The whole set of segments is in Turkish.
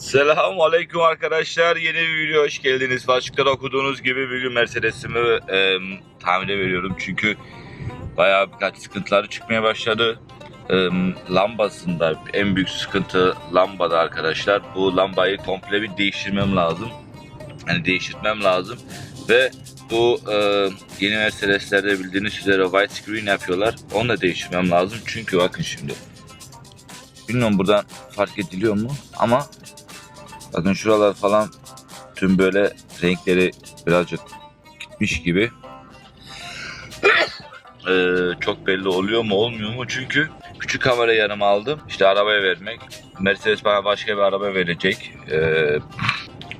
Selamun Aleyküm arkadaşlar. Yeni bir video hoş geldiniz. Başlıkta okuduğunuz gibi bugün Mercedes'imi e, tamire veriyorum. Çünkü bayağı birkaç sıkıntıları çıkmaya başladı. E, lambasında en büyük sıkıntı lambada arkadaşlar. Bu lambayı komple bir değiştirmem lazım. Yani değiştirmem lazım. Ve bu e, yeni Mercedes'lerde bildiğiniz üzere white screen yapıyorlar. Onu da değiştirmem lazım. Çünkü bakın şimdi. Bilmiyorum buradan fark ediliyor mu ama Bakın şuralar falan tüm böyle renkleri birazcık gitmiş gibi. Ee, çok belli oluyor mu olmuyor mu? Çünkü küçük kamera yanıma aldım. İşte arabaya vermek. Mercedes bana başka bir araba verecek. Ee,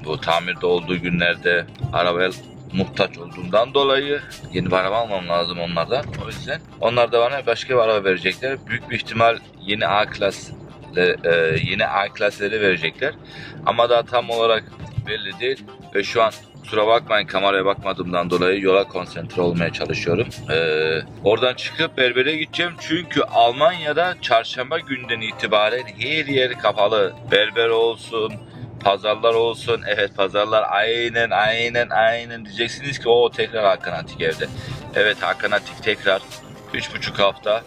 bu tamirde olduğu günlerde arabaya muhtaç olduğundan dolayı yeni bir araba almam lazım onlardan. O yüzden onlar da bana başka bir araba verecekler. Büyük bir ihtimal yeni A klas e, yeni A klasları verecekler. Ama daha tam olarak belli değil ve şu an kusura bakmayın kameraya bakmadığımdan dolayı yola konsantre olmaya çalışıyorum. Ee, oradan çıkıp berbere gideceğim çünkü Almanya'da çarşamba günden itibaren her yer kapalı. Berber olsun, pazarlar olsun. Evet pazarlar aynen aynen aynen diyeceksiniz ki o tekrar Hakan Atik evde. Evet Hakan Atik tekrar 3,5 hafta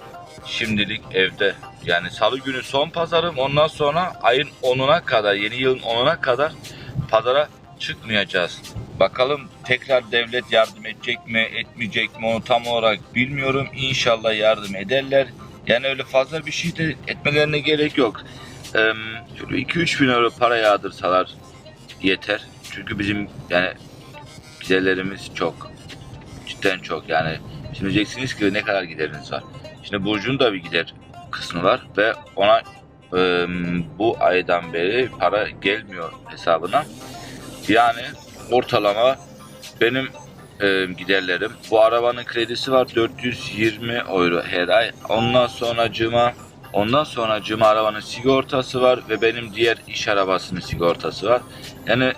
şimdilik evde. Yani salı günü son pazarım. Ondan sonra ayın 10'una kadar, yeni yılın 10'una kadar pazara çıkmayacağız. Bakalım tekrar devlet yardım edecek mi, etmeyecek mi onu tam olarak bilmiyorum. İnşallah yardım ederler. Yani öyle fazla bir şey de etmelerine gerek yok. Ee, şöyle 2-3 bin euro para yağdırsalar yeter. Çünkü bizim yani giderlerimiz çok. Cidden çok yani. Şimdi diyeceksiniz ki ne kadar gideriniz var. Şimdi Burcu'nun da bir gider kısmı var ve ona e, bu aydan beri para gelmiyor hesabına. Yani ortalama benim e, giderlerim. Bu arabanın kredisi var 420 euro her ay. Ondan sonra cıma Ondan sonra cıma arabanın sigortası var ve benim diğer iş arabasının sigortası var. Yani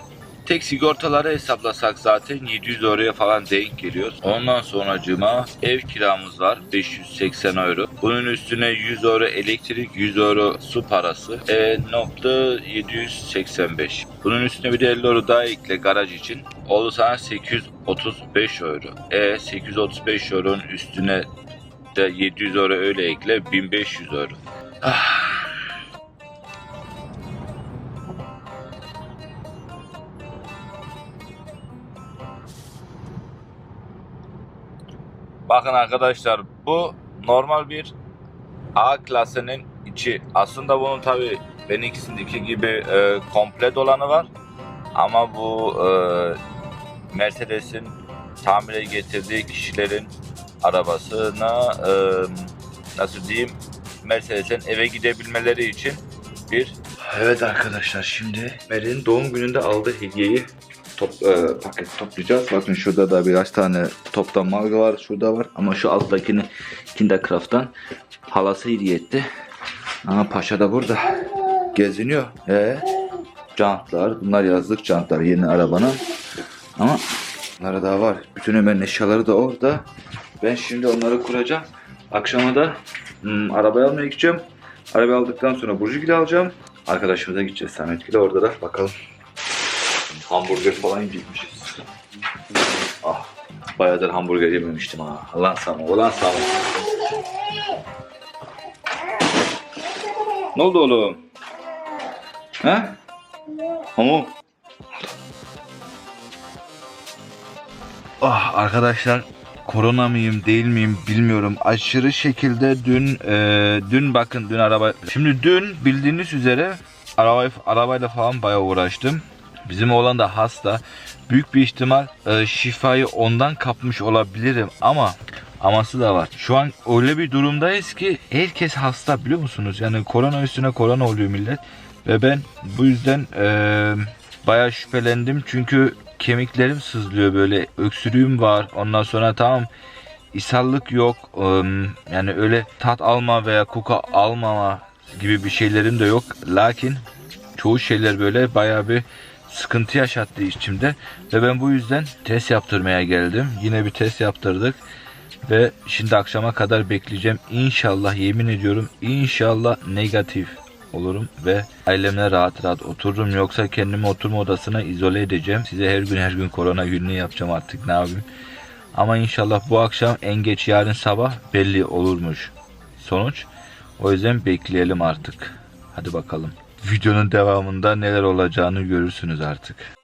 tek sigortaları hesaplasak zaten 700 euroya falan denk geliyor. Ondan sonra cıma ev kiramız var 580 euro. Bunun üstüne 100 euro elektrik, 100 euro su parası. E nokta 785. Bunun üstüne bir de 50 euro daha ekle garaj için. Oldu sana 835 euro. E 835 euronun üstüne de 700 euro öyle ekle 1500 euro. Ah. Bakın arkadaşlar bu normal bir A klasının içi. Aslında bunun tabi benimkisindeki gibi e, komple dolanı var. Ama bu e, Mercedes'in tamire getirdiği kişilerin arabasına e, nasıl diyeyim Mercedes'in eve gidebilmeleri için bir Evet arkadaşlar şimdi Mer'in doğum gününde aldığı hediyeyi top, e, paket toplayacağız. Bakın şurada da birkaç tane toptan marka var. Şurada var. Ama şu alttakini Kindercraft'tan halası hediye etti. Ama Paşa da burada. Geziniyor. Ee, jantlar. Bunlar yazlık jantlar yeni arabanın. Ama bunlara daha var. Bütün Ömer'in eşyaları da orada. Ben şimdi onları kuracağım. Akşama da hmm, arabayı almaya gideceğim. Arabayı aldıktan sonra Burcu alacağım. Arkadaşımıza gideceğiz Samet Gül'e orada da bakalım. Hamburger falan yiyecekmişiz. Ah, bayağıdır hamburger yememiştim ha. Ulan sana, ulan sana. Ne oldu oğlum? He? Hamu. Ah arkadaşlar korona mıyım değil miyim bilmiyorum. Aşırı şekilde dün e, dün bakın dün araba şimdi dün bildiğiniz üzere araba arabayla falan bayağı uğraştım. Bizim oğlan da hasta. Büyük bir ihtimal e, şifayı ondan kapmış olabilirim ama aması da var. Şu an öyle bir durumdayız ki herkes hasta biliyor musunuz? Yani korona üstüne korona oluyor millet. Ve ben bu yüzden e, bayağı şüphelendim. Çünkü kemiklerim sızlıyor böyle. Öksürüğüm var. Ondan sonra tamam ishallık yok. E, yani öyle tat alma veya koku almama gibi bir şeylerim de yok. Lakin çoğu şeyler böyle bayağı bir sıkıntı yaşattı içimde ve ben bu yüzden test yaptırmaya geldim. Yine bir test yaptırdık ve şimdi akşama kadar bekleyeceğim. İnşallah yemin ediyorum inşallah negatif olurum ve ailemle rahat rahat otururum. Yoksa kendimi oturma odasına izole edeceğim. Size her gün her gün korona günlüğü yapacağım artık ne yapayım. Ama inşallah bu akşam en geç yarın sabah belli olurmuş sonuç. O yüzden bekleyelim artık. Hadi bakalım. Videonun devamında neler olacağını görürsünüz artık.